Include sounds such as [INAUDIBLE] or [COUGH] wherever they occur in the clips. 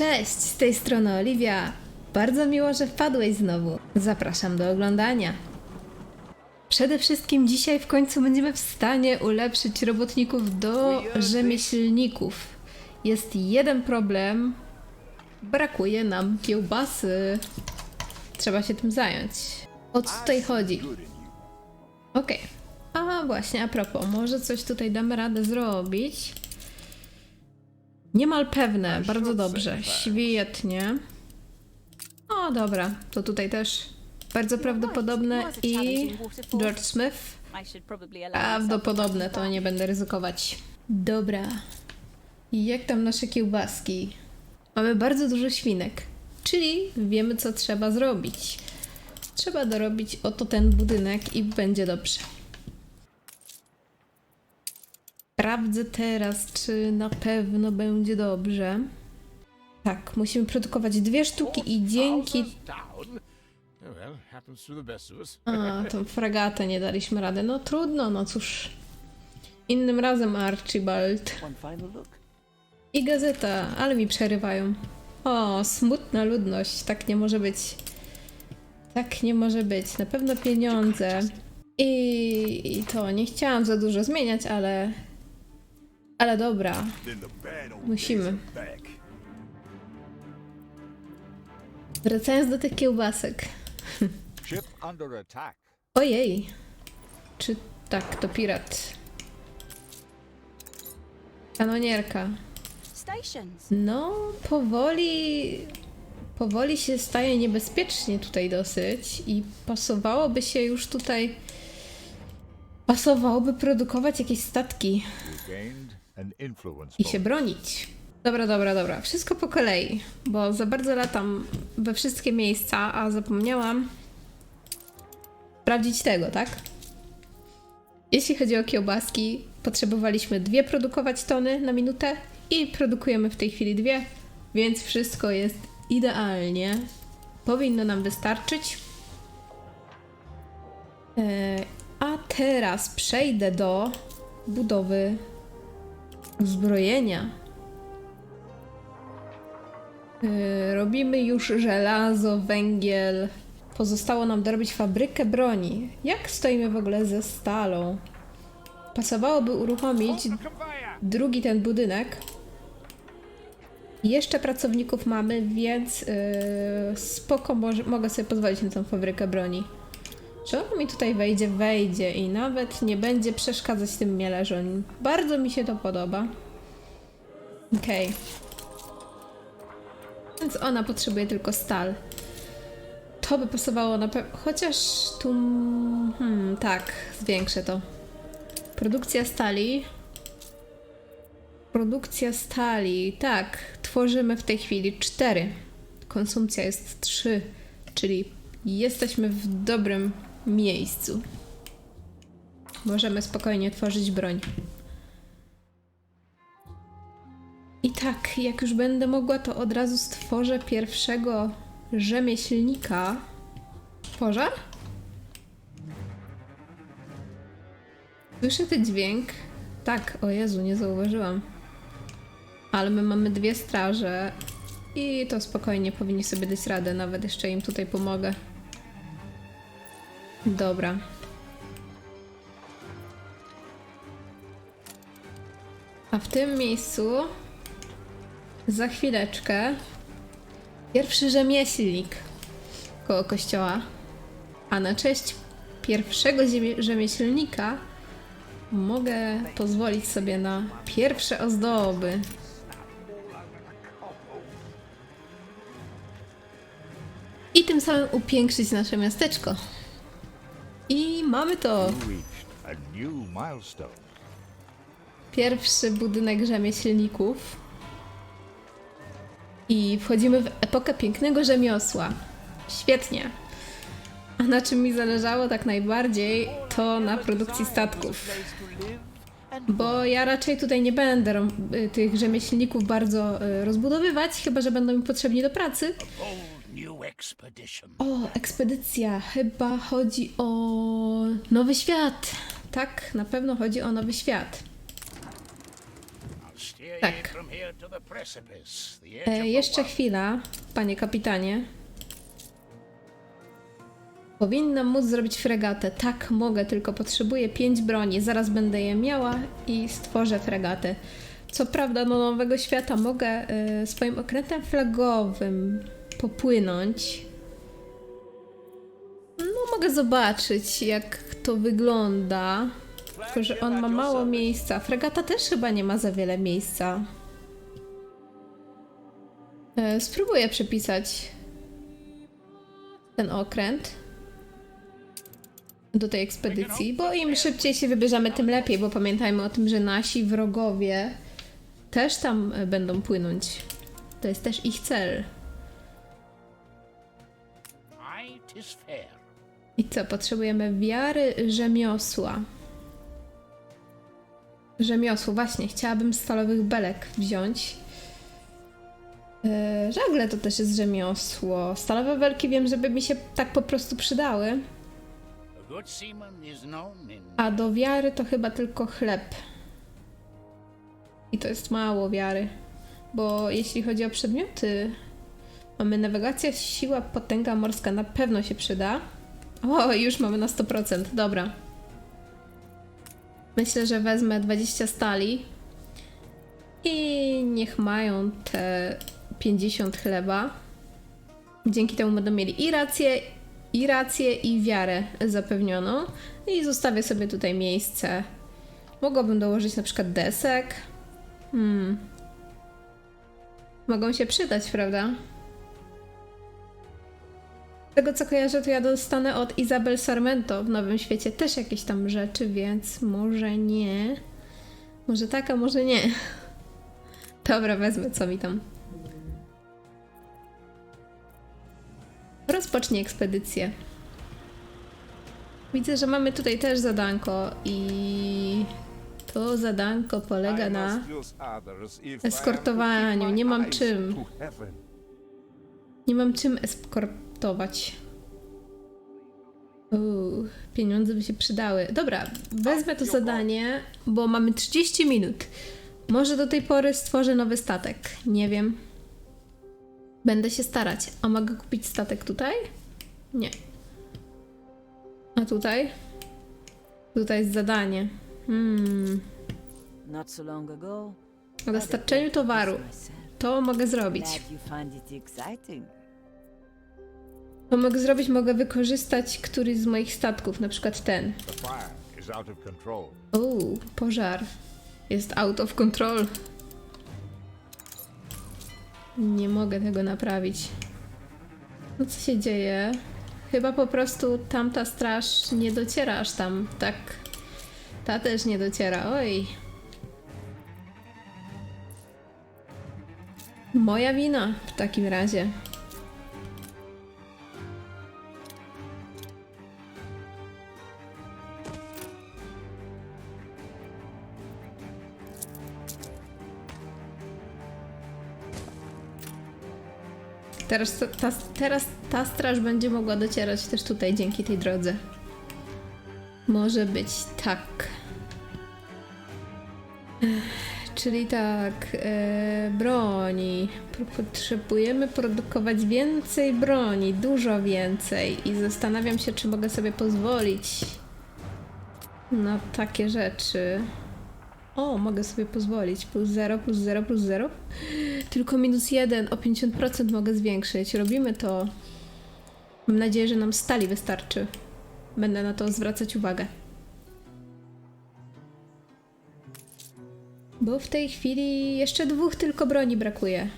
Cześć, z tej strony Oliwia. Bardzo miło, że wpadłeś znowu. Zapraszam do oglądania. Przede wszystkim dzisiaj w końcu będziemy w stanie ulepszyć robotników do rzemieślników. Jest jeden problem. Brakuje nam kiełbasy. Trzeba się tym zająć. O co tutaj chodzi? Okej. A właśnie, a propos, może coś tutaj damy radę zrobić? Niemal pewne, bardzo dobrze, świetnie. O, dobra, to tutaj też bardzo prawdopodobne i George Smith. Prawdopodobne, to nie będę ryzykować. Dobra. I jak tam nasze kiełbaski? Mamy bardzo dużo świnek, czyli wiemy co trzeba zrobić. Trzeba dorobić oto ten budynek i będzie dobrze. Sprawdzę teraz, czy na pewno będzie dobrze. Tak, musimy produkować dwie sztuki i dzięki. Oh. A, tą fragatę nie daliśmy rady. No trudno, no cóż. Innym razem Archibald. I gazeta, ale mi przerywają. O, smutna ludność. Tak nie może być. Tak nie może być. Na pewno pieniądze. I, I to, nie chciałam za dużo zmieniać, ale... Ale dobra. Musimy. Wracając do tych kiełbasek. Ojej. Czy tak, to pirat. Kanonierka. No, powoli. Powoli się staje niebezpiecznie tutaj dosyć i pasowałoby się już tutaj. Pasowałoby produkować jakieś statki I się bronić. Dobra, dobra, dobra. Wszystko po kolei, bo za bardzo latam we wszystkie miejsca, a zapomniałam sprawdzić tego, tak? Jeśli chodzi o kiełbaski, potrzebowaliśmy dwie produkować tony na minutę i produkujemy w tej chwili dwie, więc wszystko jest idealnie. Powinno nam wystarczyć. E, a teraz przejdę do budowy uzbrojenia. Yy, robimy już żelazo, węgiel. Pozostało nam dorobić fabrykę broni. Jak stoimy w ogóle ze stalą? Pasowałoby uruchomić drugi ten budynek. Jeszcze pracowników mamy, więc yy, spoko mogę sobie pozwolić na tą fabrykę broni. Czy mi tutaj wejdzie? Wejdzie i nawet nie będzie przeszkadzać tym mielerzom. Bardzo mi się to podoba. Okej. Więc ona potrzebuje tylko stal. To by pasowało na pewno. Chociaż tu. Hmm, tak, zwiększę to. Produkcja stali. Produkcja stali. Tak, tworzymy w tej chwili cztery. Konsumpcja jest trzy, czyli jesteśmy w dobrym miejscu. Możemy spokojnie tworzyć broń. I tak, jak już będę mogła, to od razu stworzę pierwszego rzemieślnika. Pożar? Słyszę ten dźwięk. Tak, o Jezu, nie zauważyłam. Ale my mamy dwie straże i to spokojnie powinni sobie dać radę. Nawet jeszcze im tutaj pomogę. Dobra. A w tym miejscu za chwileczkę pierwszy rzemieślnik koło kościoła. A na cześć pierwszego rzemieślnika mogę pozwolić sobie na pierwsze ozdoby. I tym samym upiększyć nasze miasteczko. Mamy to. Pierwszy budynek rzemieślników. I wchodzimy w epokę pięknego rzemiosła. Świetnie. A na czym mi zależało tak najbardziej, to na produkcji statków. Bo ja raczej tutaj nie będę y, tych rzemieślników bardzo y, rozbudowywać, chyba że będą mi potrzebni do pracy. O, ekspedycja. Chyba chodzi o nowy świat. Tak, na pewno chodzi o nowy świat. Tak. E, jeszcze chwila, panie kapitanie. Powinnam móc zrobić fregatę. Tak, mogę, tylko potrzebuję pięć broni. Zaraz będę je miała i stworzę fregatę. Co prawda, do Nowego Świata mogę e, swoim okrętem flagowym popłynąć. Mogę zobaczyć, jak to wygląda. Tylko, że on ma mało miejsca. Fregata też chyba nie ma za wiele miejsca. E, Spróbuję przepisać ten okręt do tej ekspedycji, bo im szybciej się wybierzemy, tym lepiej, bo pamiętajmy o tym, że nasi wrogowie też tam e, będą płynąć. To jest też ich cel. Aye, 'tis fair. I co? Potrzebujemy wiary rzemiosła. Rzemiosło, właśnie. Chciałabym stalowych belek wziąć. Yy, żagle to też jest rzemiosło. Stalowe belki wiem, żeby mi się tak po prostu przydały. A do wiary to chyba tylko chleb. I to jest mało wiary. Bo jeśli chodzi o przedmioty, mamy nawigacja, siła, potęga morska, na pewno się przyda. O, już mamy na 100%, dobra. Myślę, że wezmę 20 stali. I niech mają te 50 chleba. Dzięki temu będą mieli i rację, i rację, i wiarę zapewnioną. I zostawię sobie tutaj miejsce. Mogłabym dołożyć na przykład desek. Hmm. Mogą się przydać, prawda? Z tego co kojarzę, to ja dostanę od Izabel Sarmento w Nowym Świecie też jakieś tam rzeczy, więc może nie. Może tak, a może nie. [LAUGHS] Dobra, wezmę co mi tam. Rozpocznij ekspedycję. Widzę, że mamy tutaj też zadanko i to zadanko polega na eskortowaniu. Nie mam czym. Nie mam czym eskortować. Uuu, pieniądze by się przydały. Dobra, wezmę to zadanie, bo mamy 30 minut. Może do tej pory stworzę nowy statek. Nie wiem. Będę się starać. A mogę kupić statek tutaj? Nie. A tutaj? Tutaj jest zadanie. Hmm. O dostarczeniu towaru. To mogę zrobić. To mogę zrobić, mogę wykorzystać któryś z moich statków, na przykład ten. Uuu, pożar. Jest out of control. Nie mogę tego naprawić. No co się dzieje? Chyba po prostu tamta straż nie dociera aż tam, tak. Ta też nie dociera, oj. Moja wina w takim razie. Teraz ta, teraz ta straż będzie mogła docierać też tutaj dzięki tej drodze. Może być tak. Czyli tak, e, broni. Potrzebujemy produkować więcej broni, dużo więcej. I zastanawiam się, czy mogę sobie pozwolić na takie rzeczy. O, mogę sobie pozwolić. Plus 0, plus 0, plus 0. Tylko minus 1, o 50% mogę zwiększyć. Robimy to. Mam nadzieję, że nam stali wystarczy. Będę na to zwracać uwagę. Bo w tej chwili jeszcze dwóch tylko broni brakuje.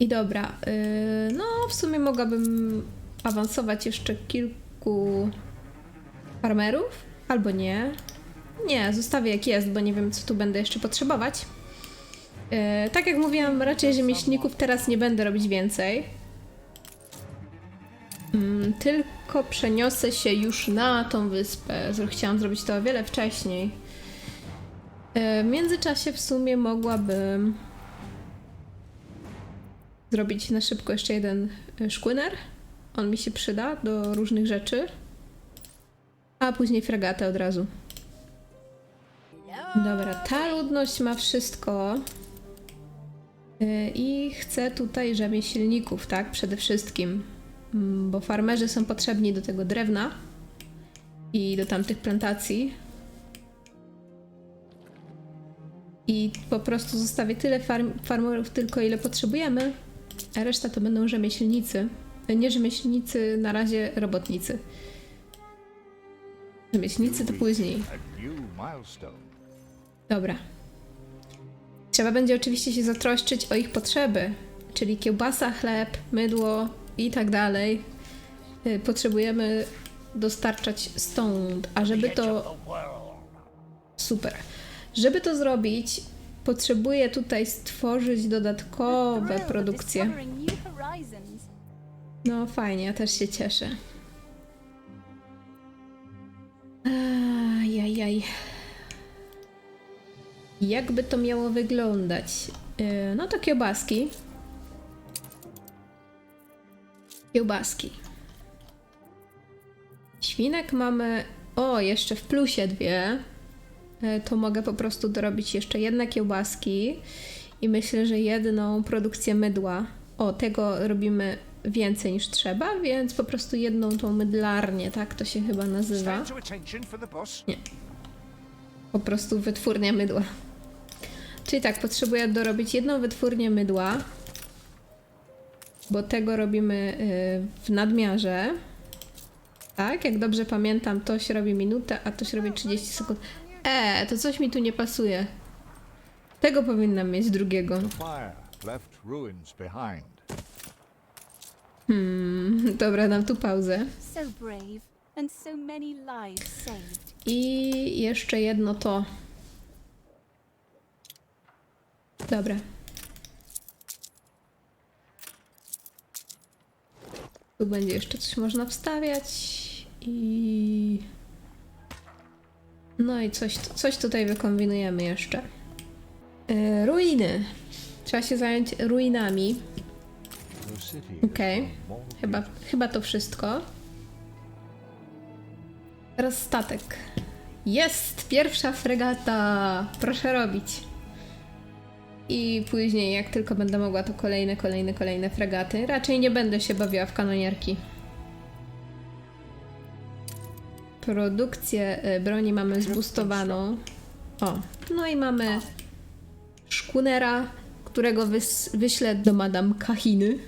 I dobra, yy, no w sumie mogłabym awansować jeszcze kilku farmerów, albo nie. Nie, zostawię jak jest, bo nie wiem co tu będę jeszcze potrzebować. Yy, tak jak mówiłam, raczej rzemieślników teraz nie będę robić więcej. Mm, tylko przeniosę się już na tą wyspę. Chciałam zrobić to o wiele wcześniej. E, W międzyczasie w sumie mogłabym zrobić na szybko jeszcze jeden e, szkłyner. On mi się przyda do różnych rzeczy. A później fregatę od razu. Dobra, ta ludność ma wszystko. Yy, I chce tutaj rzemieślników, tak? Przede wszystkim. Mm, Bo farmerzy są potrzebni do tego drewna i do tamtych plantacji. I po prostu zostawię tyle farm farmerów tylko, ile potrzebujemy, a reszta to będą rzemieślnicy. E, Nie rzemieślnicy, na razie robotnicy. Rzemieślnicy to później. Dobra. Trzeba będzie oczywiście się zatroszczyć o ich potrzeby, czyli kiełbasa, chleb, mydło i tak dalej. Y, Potrzebujemy dostarczać stąd, a żeby to. Super. Żeby to zrobić, potrzebuję tutaj stworzyć dodatkowe produkcje. No fajnie, ja też się cieszę. Ajajaj. Jakby to miało wyglądać? Yy, No to kiełbaski. Kiełbaski. Świnek mamy. O, jeszcze w plusie dwie. Yy, To mogę po prostu dorobić jeszcze jedne kiełbaski i myślę, że jedną produkcję mydła. O, tego robimy więcej niż trzeba, więc po prostu jedną tą mydlarnię, tak to się chyba nazywa. Boss. Po prostu wytwórnia mydła. Czyli tak, potrzebuję dorobić jedną wytwórnię mydła, bo tego robimy y, w nadmiarze. Tak, jak dobrze pamiętam, to się robi minutę, a to się robi 30 sekund. E, to coś mi tu nie pasuje. Tego powinnam mieć drugiego. Behind. Dobra, dam tu pauzę. I jeszcze jedno to. Dobra. Tu będzie jeszcze coś można wstawiać i... No i coś, coś tutaj wykombinujemy jeszcze. E, ruiny. Trzeba się zająć ruinami. Okej. more Chyba, chyba to wszystko. Teraz statek. Jest! Pierwsza fregata! Proszę robić. I później, jak tylko będę mogła, to kolejne, kolejne, kolejne fregaty. Raczej nie będę się bawiła w kanonierki. Produkcję y, broni mamy zbustowaną. O, no i mamy szkunera, którego wys- wyślę do Madame Kahiny.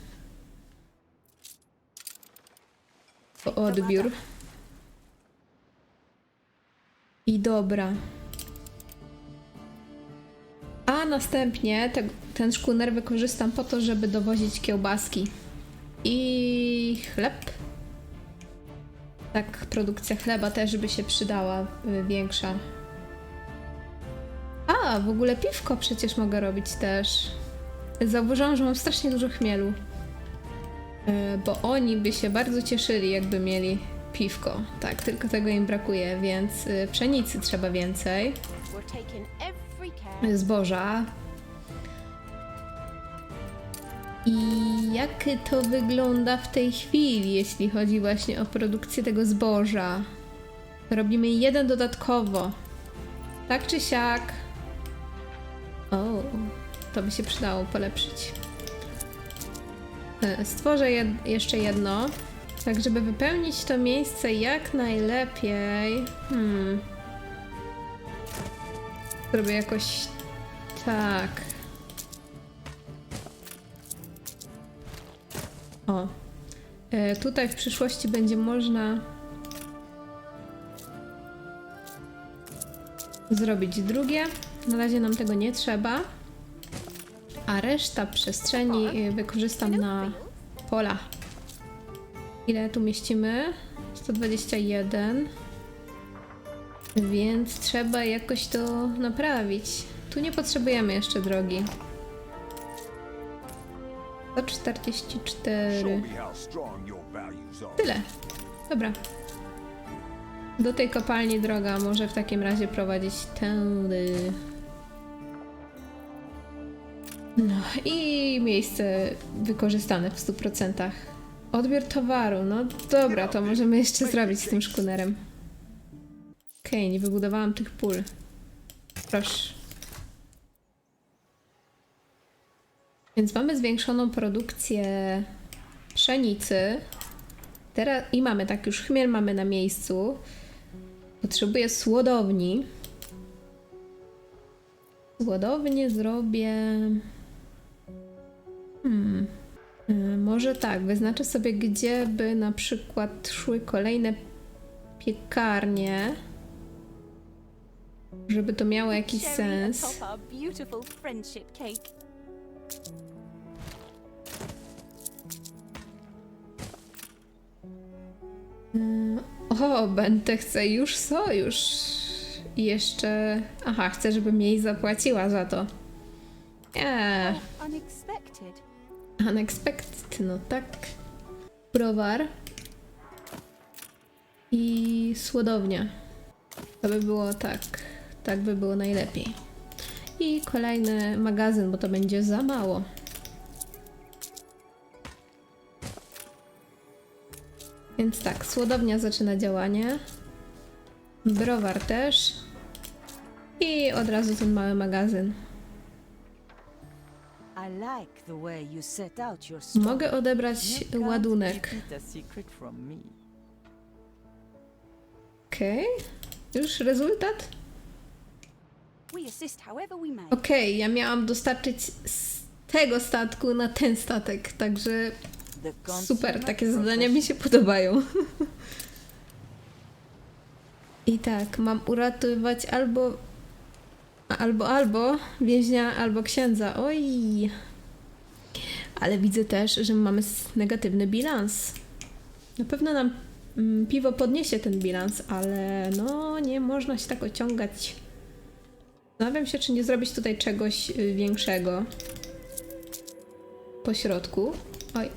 O odbiór. I dobra. Następnie te, ten szkuner wykorzystam po to, żeby dowozić kiełbaski. I chleb. Tak, produkcja chleba też by się przydała y, większa. A, w ogóle piwko przecież mogę robić też. Zauważyłam, że mam strasznie dużo chmielu. E, bo oni by się bardzo cieszyli, jakby mieli piwko. Tak, tylko tego im brakuje, więc y, pszenicy trzeba więcej, Zboża. I jak to wygląda w tej chwili, jeśli chodzi właśnie o produkcję tego zboża? Robimy jeden dodatkowo. Tak czy siak. O, to by się przydało polepszyć. E, Stworzę jed jeszcze jedno, tak żeby wypełnić to miejsce jak najlepiej. Hmm. Zrobię jakoś tak. O. E, tutaj w przyszłości będzie można zrobić drugie. Na razie nam tego nie trzeba. A reszta przestrzeni y, wykorzystam na pola. Ile tu mieścimy? 121. Więc trzeba jakoś to naprawić. Tu nie potrzebujemy jeszcze drogi. 144. Tyle. Dobra. Do tej kopalni droga może w takim razie prowadzić tędy. No i miejsce wykorzystane w 100%. Odbiór towaru. No dobra, to możemy jeszcze zrobić z tym szkunerem. Okej, nie wybudowałam tych pól. Proszę. Więc mamy zwiększoną produkcję pszenicy. Teraz i mamy tak już chmiel mamy na miejscu. Potrzebuję słodowni. Słodownię zrobię. Hmm. Y, Może tak, wyznaczę sobie, gdzie by na przykład szły kolejne piekarnie, żeby to miało jakiś sens. cake. O, będę chce już sojusz. I jeszcze. Aha, chcę, żebym jej zapłaciła za to. Oh, unexpected. unexpected, no tak. Browar. I słodownia. To by było tak. Tak by było najlepiej. I kolejny magazyn, bo to będzie za mało. Więc tak, słodownia zaczyna działanie. Browar też. I od razu ten mały magazyn. Mogę odebrać ładunek. Okej. Już rezultat? Okej, ja miałam dostarczyć z tego statku na ten statek, także super, takie zadania mi się podobają. [LAUGHS] I tak, mam uratować albo albo albo więźnia, albo księdza. Oj. Ale widzę też, że mamy negatywny bilans. Na pewno nam mm, piwo podniesie ten bilans, ale no nie można się tak ociągać. Zastanawiam się, czy nie zrobić tutaj czegoś y, większego. Po środku. Oj.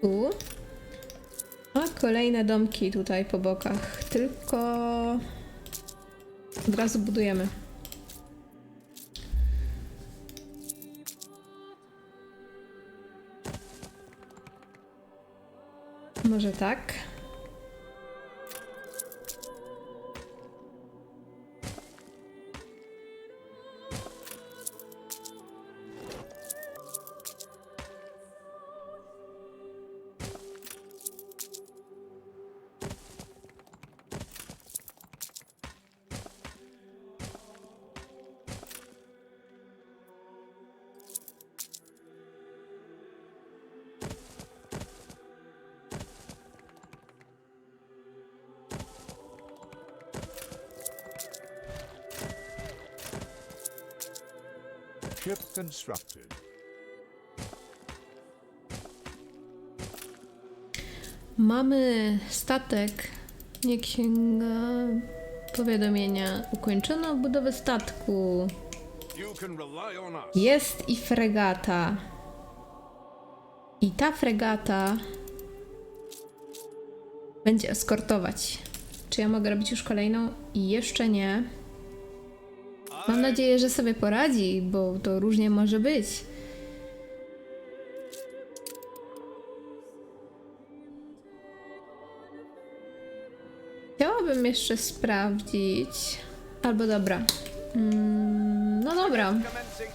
Tu. A kolejne domki tutaj po bokach. Tylko od razu budujemy. Może tak. Ship constructed. Mamy statek, nie księga powiadomienia. Ukończono budowę statku. Jest i fregata. I ta fregata będzie eskortować. Czy ja mogę robić już kolejną? Jeszcze nie. Mam nadzieję, że sobie poradzi, bo to różnie może być. Chciałabym jeszcze sprawdzić. Albo dobra. Mm, no dobra.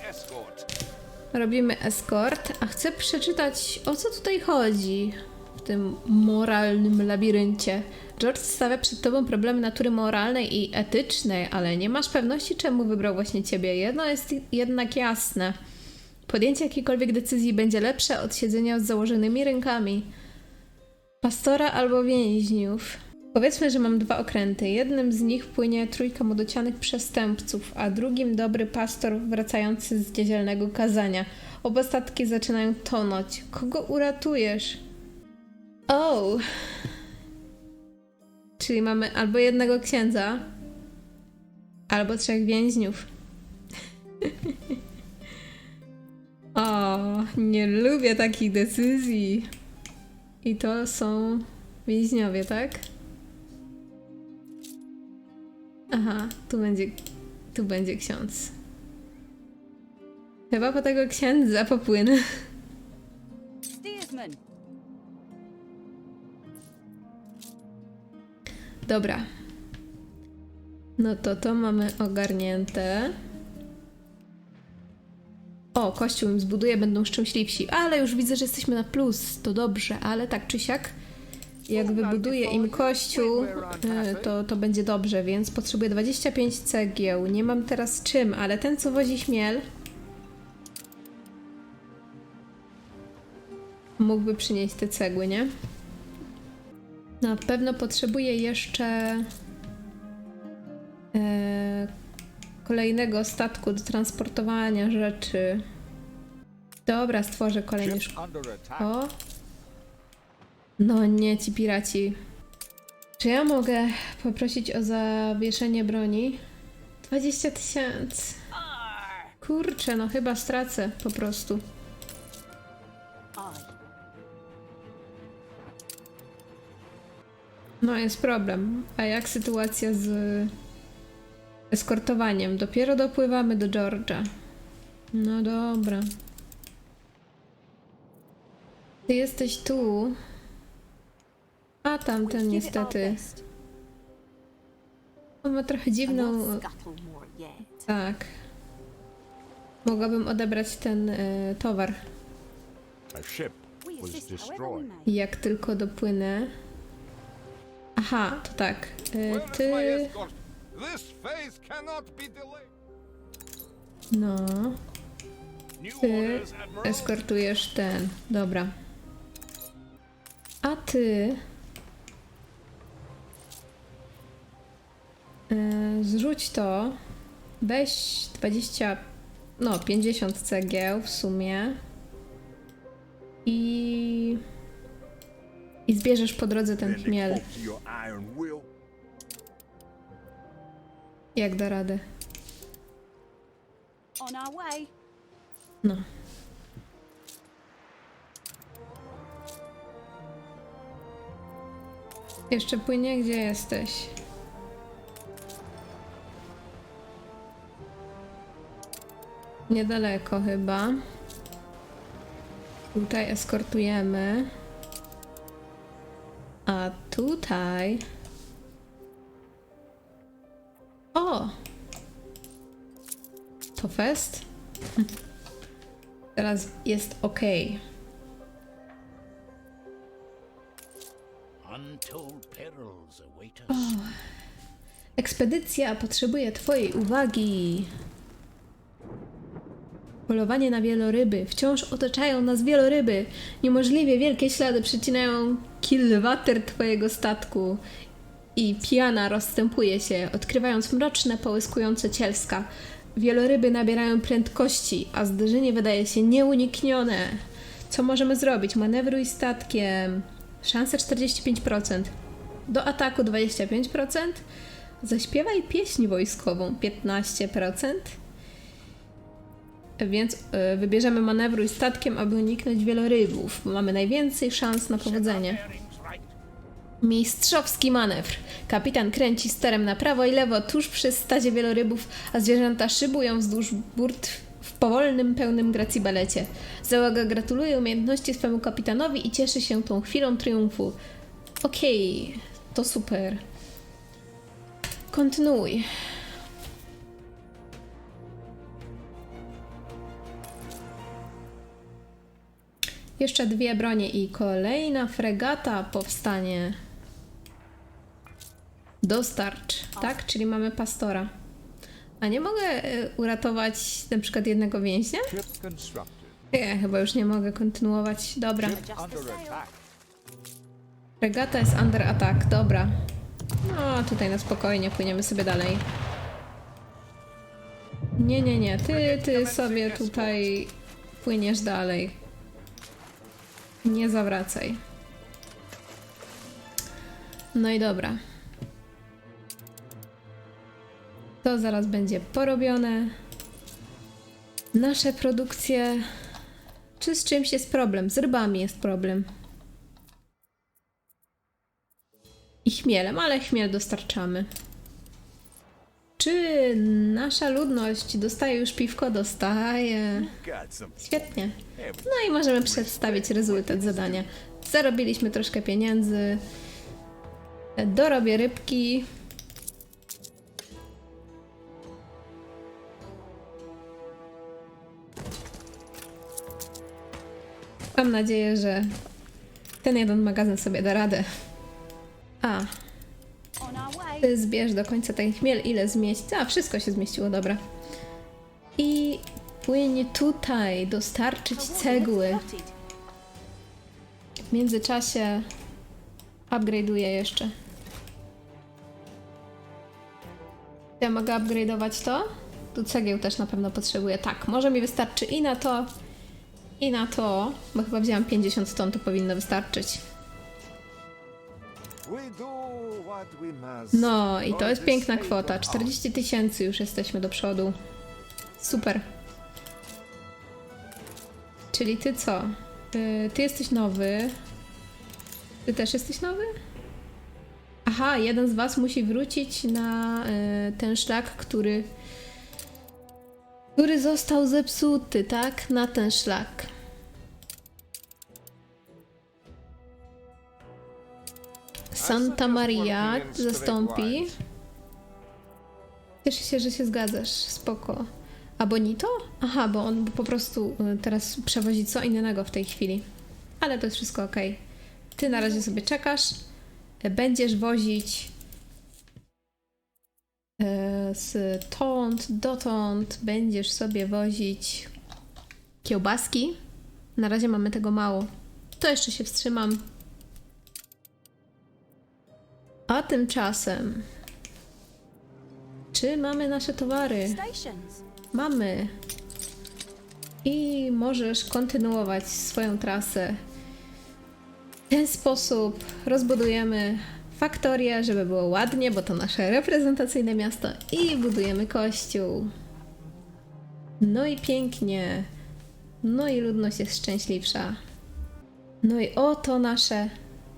Escort. Robimy eskort, a chcę przeczytać o co tutaj chodzi w tym moralnym labiryncie. George stawia przed tobą problemy natury moralnej i etycznej, ale nie masz pewności, czemu wybrał właśnie ciebie. Jedno jest jednak jasne. Podjęcie jakiejkolwiek decyzji będzie lepsze od siedzenia z założonymi rękami. Pastora albo więźniów. Powiedzmy, że mam dwa okręty. Jednym z nich płynie trójka młodocianych przestępców, a drugim dobry pastor wracający z niedzielnego kazania. Oba statki zaczynają tonąć. Kogo uratujesz? O! Czyli mamy albo jednego księdza, albo trzech więźniów. [LAUGHS] o, nie lubię takich decyzji. I to są więźniowie, tak? Aha, tu będzie, tu będzie ksiądz. Chyba po tego księdza popłynę. [LAUGHS] Dobra. No to to mamy ogarnięte. O, kościół im zbuduje, będą szczęśliwsi. Ale już widzę, że jesteśmy na plus. To dobrze, ale tak czy siak, jak wybuduję im kościół, e, to, to będzie dobrze, więc potrzebuję 25 cegieł. Nie mam teraz czym, ale ten, co wozi śmiel, mógłby przynieść te cegły, nie? Na pewno potrzebuję jeszcze e, kolejnego statku do transportowania rzeczy. Dobra, stworzę kolejny. O! No nie, ci piraci. Czy ja mogę poprosić o zawieszenie broni? 20 tysięcy. Kurczę, no chyba stracę po prostu. No jest problem. A jak sytuacja z eskortowaniem? Dopiero dopływamy do Georgia. No dobra. Ty jesteś tu. A tamten niestety. On ma trochę dziwną. Tak. Mogłabym odebrać ten e, towar. Jak tylko dopłynę. Aha, to tak. Is ty. No. Ty eskortujesz ten. Dobra. A ty. E, zrzuć to. Weź 20. No, 50 cegieł w sumie. I. I zbierzesz po drodze ten chmiel. Jak da radę. No. Jeszcze płynie? Gdzie jesteś? Niedaleko chyba. Tutaj eskortujemy. A tutaj... O! To fest? Teraz jest ok. Ekspedycja potrzebuje Twojej uwagi. Polowanie na wieloryby. Wciąż otaczają nas wieloryby. Niemożliwie wielkie ślady przecinają kilwater Twojego statku. I piana rozstępuje się, odkrywając mroczne, połyskujące cielska. Wieloryby nabierają prędkości, a zderzenie wydaje się nieuniknione. Co możemy zrobić? Manewruj statkiem. Szanse 45%. Do ataku 25%. Zaśpiewaj pieśń wojskową 15%. Więc y, wybierzemy manewruj statkiem, aby uniknąć wielorybów. Mamy najwięcej szans na powodzenie. Mistrzowski manewr. Kapitan kręci sterem na prawo i lewo tuż przy stazie wielorybów, a zwierzęta szybują wzdłuż burt w powolnym, pełnym gracji balecie. Załoga gratuluje umiejętności swemu kapitanowi i cieszy się tą chwilą triumfu. Okej, to super. Kontynuuj. Jeszcze dwie bronie i kolejna fregata powstanie. Dostarcz, tak? Czyli mamy pastora. A nie mogę y, uratować na przykład jednego więźnia? Nie, chyba już nie mogę kontynuować. Dobra. Fregata jest under attack, dobra. No, tutaj na spokojnie płyniemy sobie dalej. Nie, nie, nie, ty, ty sobie tutaj płyniesz dalej. Nie zawracaj. No i dobra. To zaraz będzie porobione. Nasze produkcje. Czy z czymś jest problem? Z rybami jest problem. i chmielem, ale chmiel dostarczamy. Czy nasza ludność dostaje już piwko? Dostaje. Świetnie. No i możemy przedstawić rezultat zadania. Zarobiliśmy troszkę pieniędzy. Dorobię rybki. Mam nadzieję, że ten jeden magazyn sobie da radę. A, ty zbierz do końca ten chmiel, ile zmieści. A, wszystko się zmieściło, dobra. I płynie tutaj dostarczyć cegły. W międzyczasie upgrade'uję jeszcze. Ja mogę upgrade'ować to? Tu cegieł też na pewno potrzebuję. Tak, może mi wystarczy i na to, i na to, bo chyba wzięłam 50 ton, to powinno wystarczyć. No i to jest piękna kwota. of 40 tysięcy już jesteśmy do przodu. Super. Czyli ty co? Y, Ty jesteś nowy. Ty też jesteś nowy? Aha, jeden z was musi wrócić na y, ten szlak, który który został zepsuty, tak? Na ten szlak. Santa Maria zastąpi. Cieszę się, że się zgadzasz. Spoko. A Bonito? Aha, bo on po prostu y, teraz przewozi co innego w tej chwili. Ale to jest wszystko ok. Ty na razie sobie czekasz. y, Będziesz wozić y, z tąd dotąd. Będziesz sobie wozić kiełbaski. Na razie mamy tego mało. To jeszcze się wstrzymam. A tymczasem. Czy mamy nasze towary? Mamy. I możesz kontynuować swoją trasę. W ten sposób rozbudujemy faktorię, żeby było ładnie, bo to nasze reprezentacyjne miasto i budujemy kościół. No i pięknie. No i ludność jest szczęśliwsza. No i oto nasze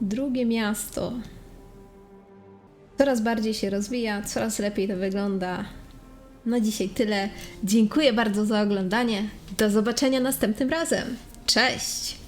drugie miasto. Coraz bardziej się rozwija, coraz lepiej to wygląda. Na dzisiaj tyle. Dziękuję bardzo za oglądanie. Do zobaczenia następnym razem. Cześć!